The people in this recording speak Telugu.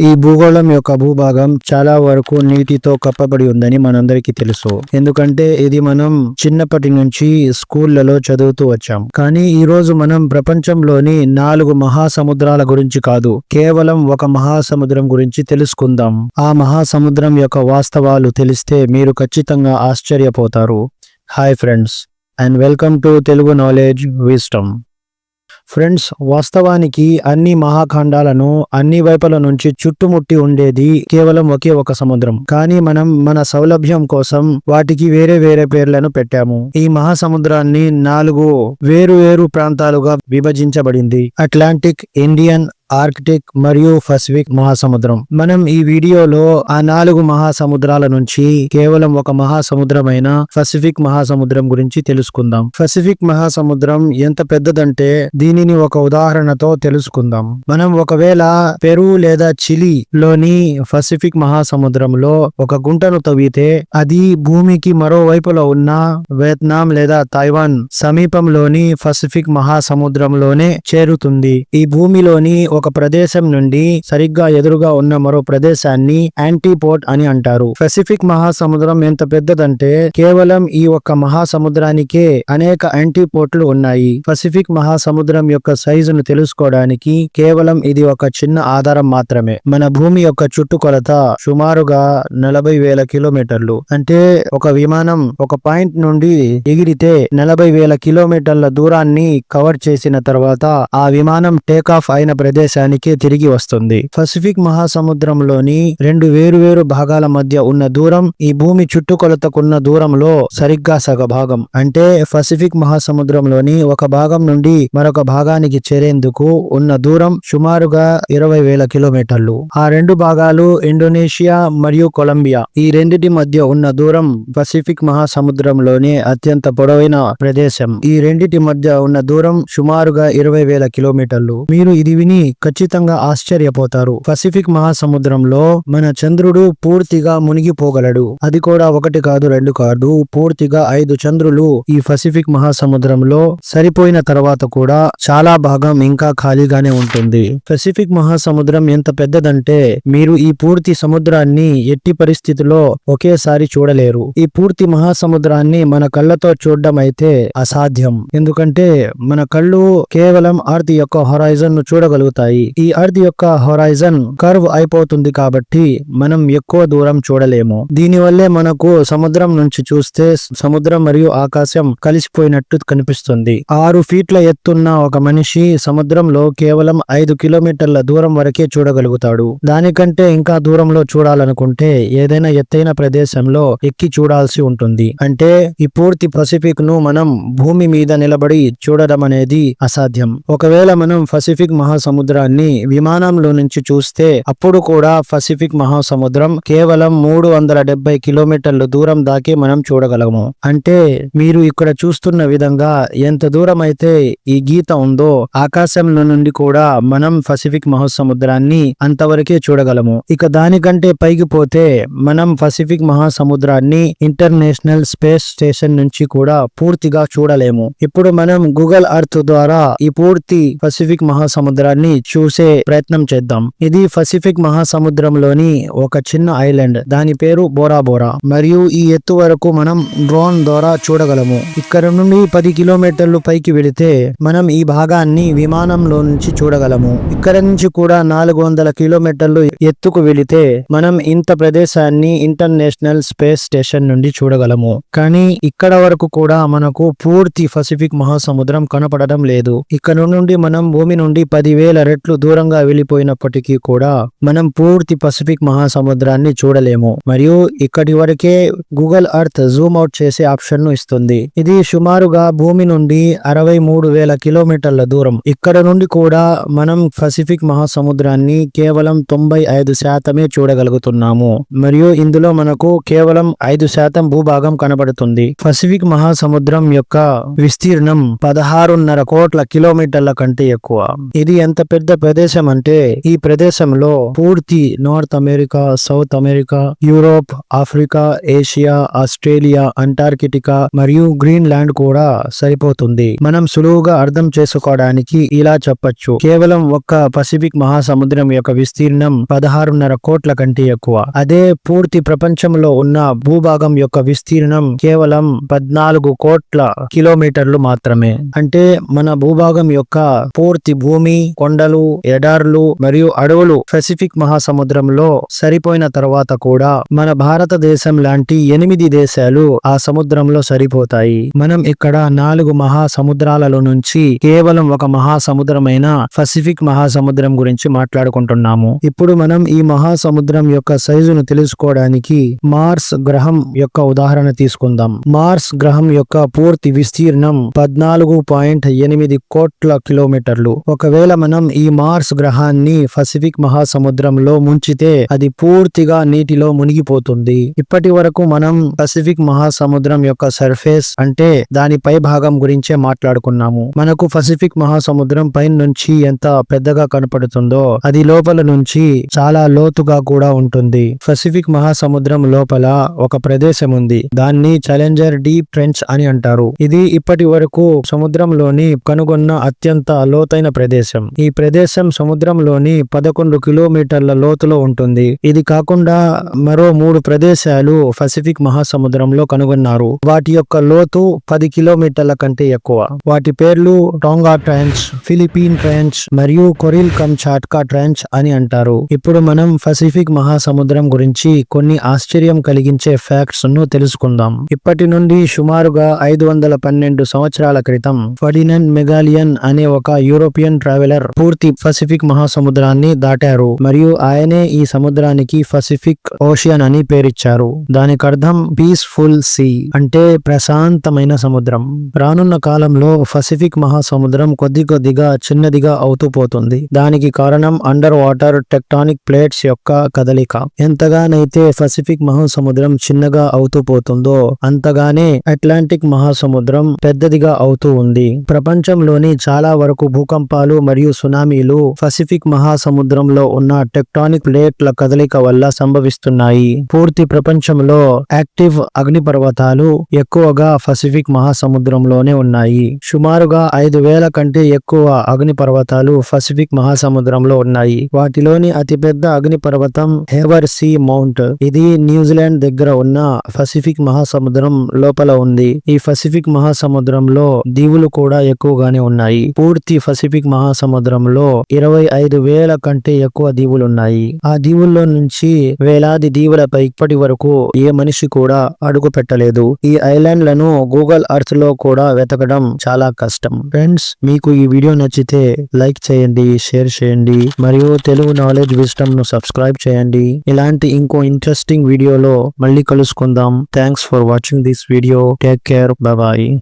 ఈ భూగోళం యొక్క భూభాగం చాలా వరకు నీటితో కప్పబడి ఉందని మనందరికీ తెలుసు. ఎందుకంటే ఇది మనం చిన్నప్పటి నుంచి స్కూళ్ళలో చదువుతూ వచ్చాం. కానీ ఈ రోజు మనం ప్రపంచంలోని నాలుగు మహాసముద్రాల గురించి కాదు కేవలం ఒక మహాసముద్రం గురించి తెలుసుకుందాం. ఆ మహాసముద్రం యొక్క వాస్తవాలు తెలిస్తే మీరు ఖచ్చితంగా ఆశ్చర్యపోతారు. Hi friends and welcome to Telugu knowledge wisdom friends వాస్తవానికి అన్ని మహాఖండాలను అన్ని వైపుల నుంచి చుట్టుముట్టి ఉండేది కేవలం ఒకే ఒక సముద్రం. కానీ మనం మన సౌలభ్యం కోసం వాటికి వేరే వేరే పేర్లను పెట్టాము. ఈ మహాసముద్రాన్ని నాలుగు వేరు వేరు ప్రాంతాలుగా విభజించబడింది. అట్లాంటిక్ ఇండియన్ ఆర్కిటిక్ మరియు పసిఫిక్ మహాసముద్రం. మనం ఈ వీడియోలో ఆ నాలుగు మహాసముద్రాల నుంచి కేవలం ఒక మహాసముద్రమైన పసిఫిక్ మహాసముద్రం గురించి తెలుసుకుందాం. పసిఫిక్ మహాసముద్రం ఎంత పెద్దదంటే దీనిని ఒక ఉదాహరణతో తెలుసుకుందాం. మనం ఒకవేళ పెరు లేదా చిలీ లోని పసిఫిక్ మహాసముద్రంలో ఒక గుంటను తవ్వితే అది భూమికి మరోవైపులో ఉన్న వియత్నాం లేదా తైవాన్ సమీపంలోని పసిఫిక్ మహాసముద్రంలోనే చేరుతుంది. ఈ భూమిలోని ఒక ప్రదేశం నుండి సరిగ్గా ఎదురుగా ఉన్న మరో ప్రదేశాన్ని యాంటీపోర్ట్ అని అంటారు. పసిఫిక్ మహాసముద్రం ఎంత పెద్దదంటే కేవలం ఈ ఒక్క మహాసముద్రానికే అనేక యాంటీపోర్ట్లు ఉన్నాయి. పసిఫిక్ మహాసముద్రం యొక్క సైజును తెలుసుకోవడానికి కేవలం ఇది ఒక చిన్న ఆధారం మాత్రమే. మన భూమి యొక్క చుట్టుకొలత సుమారుగా నలభై వేల కిలోమీటర్లు. అంటే ఒక విమానం ఒక పాయింట్ నుండి ఎగిరితే నలభై వేల కిలోమీటర్ల దూరాన్ని కవర్ చేసిన తర్వాత ఆ విమానం టేకాఫ్ అయిన ప్రదేశం ప్రదేశానికి తిరిగి వస్తుంది. పసిఫిక్ మహాసముద్రంలోని రెండు వేరు వేరు భాగాల మధ్య ఉన్న దూరం ఈ భూమి చుట్టుకొలతకున్న దూరంలో సరిగ్గా సగ భాగం అంటే పసిఫిక్ మహాసముద్రంలోని ఒక భాగం నుండి మరొక భాగానికి చేరేందుకు ఉన్న దూరం సుమారుగా ఇరవై వేల కిలోమీటర్లు. ఆ రెండు భాగాలు ఇండోనేషియా మరియు కొలంబియా. ఈ రెండిటి మధ్య ఉన్న దూరం పసిఫిక్ మహాసముద్రంలోని అత్యంత పొడవైన ప్రదేశం. ఈ రెండిటి మధ్య ఉన్న దూరం సుమారుగా ఇరవై వేల కిలోమీటర్లు. మీరు ఇది విని ఖచ్చితంగా ఆశ్చర్యపోతారు. పసిఫిక్ మహాసముద్రంలో మన చంద్రుడు పూర్తిగా మునిగిపోగలడు. అది కూడా ఒకటి కాదు రెండు కాదు. పూర్తిగా ఐదు చంద్రులు ఈ పసిఫిక్ మహాసముద్రంలో సరిపోయిన తర్వాత కూడా చాలా భాగం ఇంకా ఖాళీగానే ఉంటుంది. పసిఫిక్ మహాసముద్రం ఎంత పెద్దదంటే మీరు ఈ పూర్తి సముద్రాన్ని ఎట్టి పరిస్థితిలో ఒకేసారి చూడలేరు. ఈ పూర్తి మహాసముద్రాన్ని మన కళ్ళతో చూడడం అయితే అసాధ్యం. ఎందుకంటే మన కళ్ళు కేవలం ఆర్తి యొక్క హొరైజన్ను చూడగలుగుతాయి. ఈ అర్త్ యొక్క హొరైజన్ కర్వ్ అయిపోతుంది కాబట్టి మనం ఎక్కువ దూరం చూడలేము. దీని వల్లే మనకు సముద్రం నుంచి చూస్తే సముద్రం మరియు ఆకాశం కలిసిపోయినట్టు కనిపిస్తుంది. ఆరు ఫీట్ల ఎత్తున్న ఒక మనిషి సముద్రంలో కేవలం ఐదు కిలోమీటర్ల దూరం వరకే చూడగలుగుతాడు. దానికంటే ఇంకా దూరంలో చూడాలనుకుంటే ఏదైనా ఎత్తైన ప్రదేశంలో ఎక్కి చూడాల్సి ఉంటుంది. అంటే ఈ పూర్తి పసిఫిక్ను మనం భూమి మీద నిలబడి చూడడం అనేది అసాధ్యం. ఒకవేళ మనం పసిఫిక్ సముద్రాన్ని విమానంలో నుంచి చూస్తే అప్పుడు కూడా పసిఫిక్ మహాసముద్రం కేవలం మూడు వందల డెబ్బై కిలోమీటర్ల దూరం దాకే మనం చూడగలము. అంటే మీరు ఇక్కడ చూస్తున్న విధంగా ఎంత దూరం అయితే ఈ గీత ఉందో ఆకాశంలో నుండి కూడా మనం పసిఫిక్ మహాసముద్రాన్ని అంతవరకే చూడగలము. ఇక దానికంటే పైకి పోతే మనం పసిఫిక్ మహాసముద్రాన్ని ఇంటర్నేషనల్ స్పేస్ స్టేషన్ నుంచి కూడా పూర్తిగా చూడలేము. ఇప్పుడు మనం గూగుల్ అర్త్ ద్వారా ఈ పూర్తి పసిఫిక్ మహాసముద్రాన్ని చూసే ప్రయత్నం చేద్దాం. ఇది పసిఫిక్ మహాసముద్రంలోని ఒక చిన్న ఐలాండ్. దాని పేరు బోరా బోరా. మరియు ఈ ఎత్తు వరకు మనం డ్రోన్ ద్వారా చూడగలము. ఇక్కడ నుండి పది కిలోమీటర్లు పైకి వెళితే మనం ఈ భాగాన్ని విమానంలో నుంచి చూడగలము. ఇక్కడ నుంచి కూడా నాలుగు వందల కిలోమీటర్లు ఎత్తుకు వెళితే మనం ఇంత ప్రదేశాన్ని ఇంటర్నేషనల్ స్పేస్ స్టేషన్ నుండి చూడగలము. కానీ ఇక్కడ వరకు కూడా మనకు పూర్తి పసిఫిక్ మహాసముద్రం కనపడడం లేదు. ఇక్కడ నుండి మనం భూమి నుండి పదివేల రెట్లు దూరంగా వెళ్ళిపోయినప్పటికీ కూడా మనం పూర్తి పసిఫిక్ మహాసముద్రాన్ని చూడలేము. మరియు ఇక్కడి వరకే గూగుల్ అర్త్ జూమ్ అవుట్ చేసే ఆప్షన్ను ఇస్తుంది. ఇది సుమారుగా భూమి నుండి అరవై మూడు వేల కిలోమీటర్ల దూరం. ఇక్కడ నుండి కూడా మనం పసిఫిక్ మహాసముద్రాన్ని కేవలం తొంభై ఐదు శాతమే చూడగలుగుతున్నాము. మరియు ఇందులో మనకు కేవలం ఐదు శాతం భూభాగం కనబడుతుంది. పసిఫిక్ మహాసముద్రం యొక్క విస్తీర్ణం పదహారున్నర కోట్ల కిలోమీటర్ల కంటే ఎక్కువ. ఇది ఎంత పెద్ద ప్రదేశం అంటే ఈ ప్రదేశంలో పూర్తి North America South America Europe Africa Asia Australia Antarctica మరియు గ్రీన్ ల్యాండ్ కూడా సరిపోతుంది. మనం సులువుగా అర్థం చేసుకోవడానికి ఇలా చెప్పొచ్చు. కేవలం ఒక్క పసిఫిక్ మహాసముద్రం యొక్క విస్తీర్ణం పదహారున్నర కోట్ల కంటే ఎక్కువ. అదే పూర్తి ప్రపంచంలో ఉన్న భూభాగం యొక్క విస్తీర్ణం కేవలం పద్నాలుగు కోట్ల కిలోమీటర్లు మాత్రమే. అంటే మన భూభాగం యొక్క పూర్తి భూమి కొండ కొండలు ఎడార్లు మరియు అడవులు పసిఫిక్ మహాసముద్రంలో సరిపోయిన తర్వాత కూడా మన భారతదేశం లాంటి ఎనిమిది దేశాలు ఆ సముద్రంలో సరిపోతాయి. మనం ఇక్కడ నాలుగు మహాసముద్రాలలో నుంచి కేవలం ఒక మహాసముద్రమైన పసిఫిక్ మహాసముద్రం గురించి మాట్లాడుకుంటున్నాము. ఇప్పుడు మనం ఈ మహాసముద్రం యొక్క సైజును తెలుసుకోవడానికి మార్స్ గ్రహం యొక్క ఉదాహరణ తీసుకుందాం. మార్స్ గ్రహం యొక్క పూర్తి విస్తీర్ణం పద్నాలుగు పాయింట్ ఎనిమిది కోట్ల కిలోమీటర్లు. ఒకవేళ మనం ఈ మార్స్ గ్రహాన్ని పసిఫిక్ మహాసముద్రంలో ముంచితే అది పూర్తిగా నీటిలో మునిగిపోతుంది. ఇప్పటి వరకు మనం పసిఫిక్ మహాసముద్రం యొక్క సర్ఫేస్ అంటే దాని పై భాగం గురించే మాట్లాడుకున్నాము. మనకు పసిఫిక్ మహాసముద్రం పై నుంచి ఎంత పెద్దగా కనపడుతుందో అది లోపల నుంచి చాలా లోతుగా కూడా ఉంటుంది. పసిఫిక్ మహాసముద్రం లోపల ఒక ప్రదేశం ఉంది. దాన్ని ఛాలెంజర్ డీప్ ట్రెంచ్ అని అంటారు. ఇది ఇప్పటి వరకు సముద్రంలోని కనుగొన్న అత్యంత లోతైన ప్రదేశం. ఈ ప్రదేశం సముద్రంలోని పదకొండు కిలోమీటర్ల లోతులో ఉంటుంది. ఇది కాకుండా మరో మూడు ప్రదేశాలు పసిఫిక్ మహాసముద్రంలో కనుగొన్నారు. వాటి యొక్క లోతు పది కిలోమీటర్ల కంటే ఎక్కువ. వాటి పేర్లు టోంగా ట్రాంచ్ ఫిలిపీన్ ట్రెంచ్ మరియు కొరిల్ కంచాట్కా ట్రెంచ్ అని అంటారు. ఇప్పుడు మనం పసిఫిక్ మహాసముద్రం గురించి కొన్ని ఆశ్చర్యం కలిగించే ఫ్యాక్ట్స్ను తెలుసుకుందాం. ఇప్పటి నుండి సుమారుగా ఐదు వందల పన్నెండు సంవత్సరాల క్రితం ఫర్డినెండ్ మెగాలియన్ అనే ఒక యూరోపియన్ ట్రావెలర్ పూర్తి పసిఫిక్ మహాసముద్రాన్ని దాటారు. మరియు ఆయనే ఈ సముద్రానికి పసిఫిక్ ఓషియన్ అని పేరిచ్చారు. దానికి అర్థం పీస్ఫుల్ సీ అంటే ప్రశాంతమైన సముద్రం. రానున్న కాలంలో పసిఫిక్ మహాసముద్రం కొద్ది కొద్దిగా చిన్నదిగా అవుతూ పోతుంది. దానికి కారణం అండర్ వాటర్ టెక్టానిక్ ప్లేట్స్ యొక్క కదలిక. ఎంతగానైతే పసిఫిక్ మహాసముద్రం చిన్నగా అవుతూ పోతుందో అంతగానే అట్లాంటిక్ మహాసముద్రం పెద్దదిగా అవుతూ ఉంది. ప్రపంచంలోని చాలా వరకు భూకంపాలు మరియు సునామీలు పసిఫిక్ మహాసముద్రంలో ఉన్న టెక్టానిక్ ప్లేట్ల కదలిక వల్ల సంభవిస్తున్నాయి. పూర్తి ప్రపంచంలో యాక్టివ్ అగ్నిపర్వతాలు ఎక్కువగా పసిఫిక్ మహాసముద్రంలోనే ఉన్నాయి. సుమారుగా ఐదు వేల కంటే ఎక్కువ అగ్నిపర్వతాలు పసిఫిక్ మహాసముద్రంలో ఉన్నాయి. వాటిలోని అతిపెద్ద అగ్నిపర్వతం హేవర్ సీ మౌంట్. ఇది న్యూజిలాండ్ దగ్గర ఉన్న పసిఫిక్ మహాసముద్రం లోపల ఉంది. ఈ పసిఫిక్ మహాసముద్రంలో దీవులు కూడా ఎక్కువగానే ఉన్నాయి. పూర్తి పసిఫిక్ మహాసముద్రంలో ఇరవై ఐదు వేల కంటే ఎక్కువ దీవులున్నాయి. ఆ దీవుల్లో నుంచి వేలాది దీవులపై ఇప్పటి వరకు ఏ మనిషి కూడా అడుగు పెట్టలేదు. ఈ ఐలాండ్లను గూగుల్ అర్త్లో కూడా వెతకడం చాలా కష్టం. ఫ్రెండ్స్ మీకు ఈ వీడియో నచ్చితే లైక్ చేయండి షేర్ చేయండి మరియు తెలుగు నాలెడ్జ్ విస్టమ్ను సబ్స్క్రైబ్ చేయండి. ఇలాంటి ఇంకో ఇంట్రెస్టింగ్ వీడియోలో మళ్ళీ కలుసుకుందాం. Thanks for watching this video. Take care. Bye.